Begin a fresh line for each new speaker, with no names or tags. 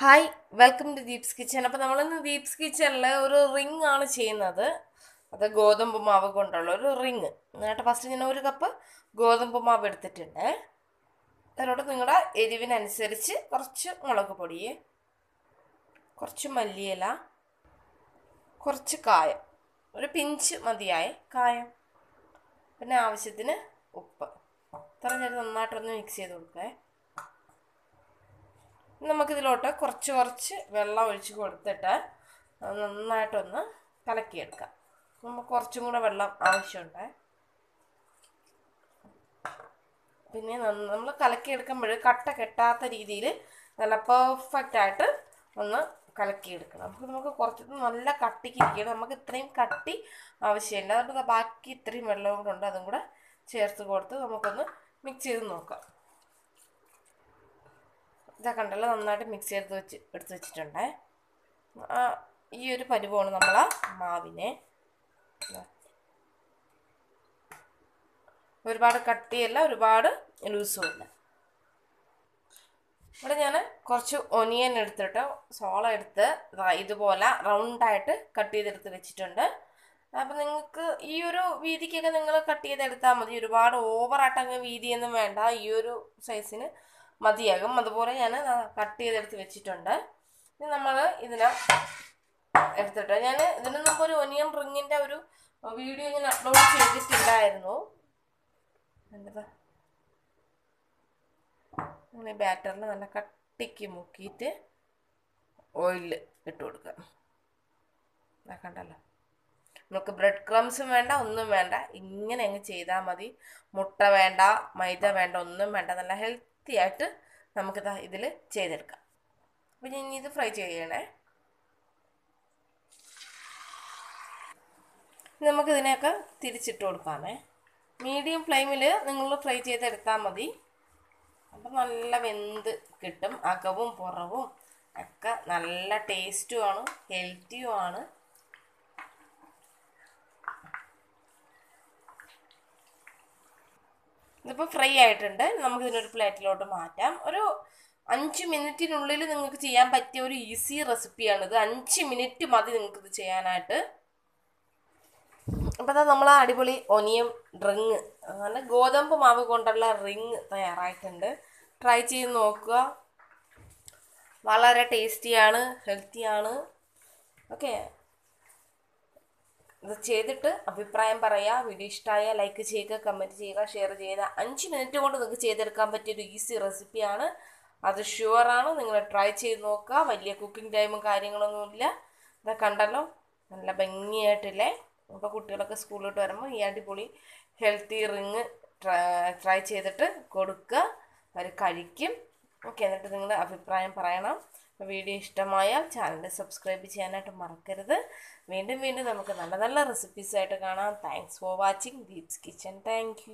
Hi welcome to Deep's kitchen അപ്പോൾ നമ്മളിന്ന് ദീപ്സ് കിച്ചണിൽ ഒരു റിംഗ് ആണ് ചെയ്യുന്നത്. അത് ഗോതമ്പ് മാവ് കൊണ്ടുള്ള ഒരു റിങ് എന്നിട്ട് ഫസ്റ്റ് ഞാൻ ഒരു കപ്പ് ഗോതമ്പ് മാവ് എടുത്തിട്ടുണ്ട്. അതിനോട് നിങ്ങളുടെ എരിവിനനുസരിച്ച് കുറച്ച് മുളക് പൊടി കുറച്ച് മല്ലിയില കുറച്ച് കായം. ഒരു പിഞ്ച് മതിയായ കായം. പിന്നെ ആവശ്യത്തിന് ഉപ്പ്. ഇത്ര നേരം നന്നായിട്ടൊന്ന് മിക്സ് ചെയ്ത് കൊടുക്കേ. നമുക്കിതിലോട്ട് കുറച്ച് കുറച്ച് വെള്ളം ഒഴിച്ച് കൊടുത്തിട്ട് നന്നായിട്ടൊന്ന് കലക്കിയെടുക്കാം. നമുക്ക് കുറച്ചും കൂടെ വെള്ളം ആവശ്യമുണ്ട്. പിന്നെ നമ്മൾ കലക്കിയെടുക്കുമ്പോൾ കട്ട കെട്ടാത്ത രീതിയിൽ നല്ല പെർഫെക്റ്റ് ആയിട്ട് ഒന്ന് കലക്കിയെടുക്കണം. അപ്പോൾ നമുക്ക് കുറച്ച് നല്ല കട്ടിക്ക് ഇരിക്കണം. നമുക്ക് ഇത്രയും കട്ടി ആവശ്യമില്ല. അതുകൊണ്ട് ബാക്കി ഇത്രയും വെള്ളവും കൊണ്ട് അതും കൂടെ ചേർത്ത് കൊടുത്ത് നമുക്കൊന്ന് മിക്സ് ചെയ്ത് നോക്കാം. ഇതൊക്കെ ഉണ്ടല്ലോ നന്നായിട്ട് മിക്സ് ചെയ്ത് വെച്ച് എടുത്ത് വെച്ചിട്ടുണ്ടേ. ഈ ഒരു പരിവമാണ് നമ്മൾ ആ മാവിനെ ഒരുപാട് കട്ടിയല്ല ഒരുപാട് ലൂസും ഇല്ല ഇവിടെ ഞാൻ കുറച്ച് ഒനിയൻ എടുത്തിട്ട് സോള എടുത്ത് ഇതുപോലെ റൗണ്ടായിട്ട് കട്ട് ചെയ്തെടുത്ത് വെച്ചിട്ടുണ്ട്. അപ്പം നിങ്ങൾക്ക് ഈ ഒരു വീതിക്കൊക്കെ നിങ്ങൾ കട്ട് ചെയ്തെടുത്താൽ മതി. ഒരുപാട് ഓവറായിട്ട് അങ്ങ് വീതിയൊന്നും വേണ്ട. ഈ ഒരു സൈസിന് മതിയാകും. അതുപോലെ ഞാൻ കട്ട് ചെയ്തെടുത്ത് വെച്ചിട്ടുണ്ട്. ഇനി നമ്മൾ ഇതിനെ എടുത്തിട്ട് ഞാൻ ഇതിന് മുമ്പ് ഒരു ഒനിയൻ റിങ്ങിന്റെ ഒരു വീഡിയോ ഞാൻ അപ്ലോഡ് ചെയ്തിട്ടുണ്ടായിരുന്നു. അങ്ങനെ ബാറ്ററിൽ നല്ല കട്ടിക്ക് മുക്കിയിട്ട് ഓയിൽ ഇട്ട് കൊടുക്കുക. കണ്ടല്ലോ. നമുക്ക് ബ്രെഡ് ക്രംസും വേണ്ട ഒന്നും വേണ്ട. ഇങ്ങനെ അങ്ങ് ചെയ്താൽ മതി. മുട്ട വേണ്ട മൈദ വേണ്ട ഒന്നും വേണ്ട. നല്ല ഹെൽത്തി ആയിട്ട് നമുക്കിത് ഇതിൽ ചെയ്തെടുക്കാം. അപ്പം ഞാൻ ഇത് ഫ്രൈ ചെയ്യണേ. നമുക്കിതിനെയൊക്കെ തിരിച്ചിട്ട് കൊടുക്കാമേ. മീഡിയം ഫ്ലെയിമിൽ നിങ്ങൾ ഫ്രൈ ചെയ്തെടുത്താൽ മതി. അപ്പം നല്ല വെന്ത് കിട്ടും. അകവും പുറവും ഒക്കെ നല്ല ടേസ്റ്റുമാണ് ഹെൽത്തിയുമാണ് ഇതിപ്പോൾ ഫ്രൈ ആയിട്ടുണ്ട്. നമുക്ക് ഇതിനൊരു പ്ലേറ്റിലോട്ട് മാറ്റാം. ഒരു അഞ്ച് മിനിറ്റിനുള്ളിൽ നിങ്ങൾക്ക് ചെയ്യാൻ പറ്റിയ ഒരു ഈസി റെസിപ്പിയാണിത്. അഞ്ച് മിനിറ്റ് മതി നിങ്ങൾക്ക് ഇത് ചെയ്യാനായിട്ട്. അപ്പോൾ അതാ നമ്മൾ അടിപൊളി ഒനിയൻ റിങ് നല്ല ഗോതമ്പ് മാവ് കൊണ്ടുള്ള റിങ് തയ്യാറായിട്ടുണ്ട്. ട്രൈ ചെയ്ത് നോക്കുക. വളരെ ടേസ്റ്റിയാണ് ഹെൽത്തിയാണ്. ഓക്കെ. ഇത് ചെയ്തിട്ട് അഭിപ്രായം പറയുക വീഡിയോ ഇഷ്ടമായ ലൈക്ക് ചെയ്യുക കമന്റ് ചെയ്യുക ഷെയർ ചെയ്യുക. അഞ്ച് മിനിറ്റ് കൊണ്ട് നിങ്ങൾക്ക് ചെയ്തെടുക്കാൻ പറ്റിയ ഒരു ഈസി റെസിപ്പിയാണ് അത് ഷുവറാണ് നിങ്ങൾ ട്രൈ ചെയ്ത് നോക്കുക. വലിയ കുക്കിംഗ് ടൈമും കാര്യങ്ങളൊന്നുമില്ല ഇതൊക്കെ കണ്ടല്ലോ? നല്ല ഭംഗിയായിട്ടില്ലേ? അപ്പോൾ കുട്ടികളൊക്കെ സ്കൂളിലോട്ട് വരുമ്പോൾ ഈ അടിപൊളി ഹെൽത്തി റിങ് ട്രൈ ചെയ്തിട്ട് കൊടുക്കുക. അവർ കഴിക്കും. ഓക്കെ എന്നിട്ട് നിങ്ങളുടെ അഭിപ്രായം പറയണം. വീഡിയോ ഇഷ്ടമായാൽ ചാനൽ സബ്സ്ക്രൈബ് ചെയ്യാനായിട്ട് മറക്കരുത്. വീണ്ടും വീണ്ടും നമുക്ക് നല്ല നല്ല റെസിപ്പീസായിട്ട് കാണാം. Thanks for watching Deep's kitchen thank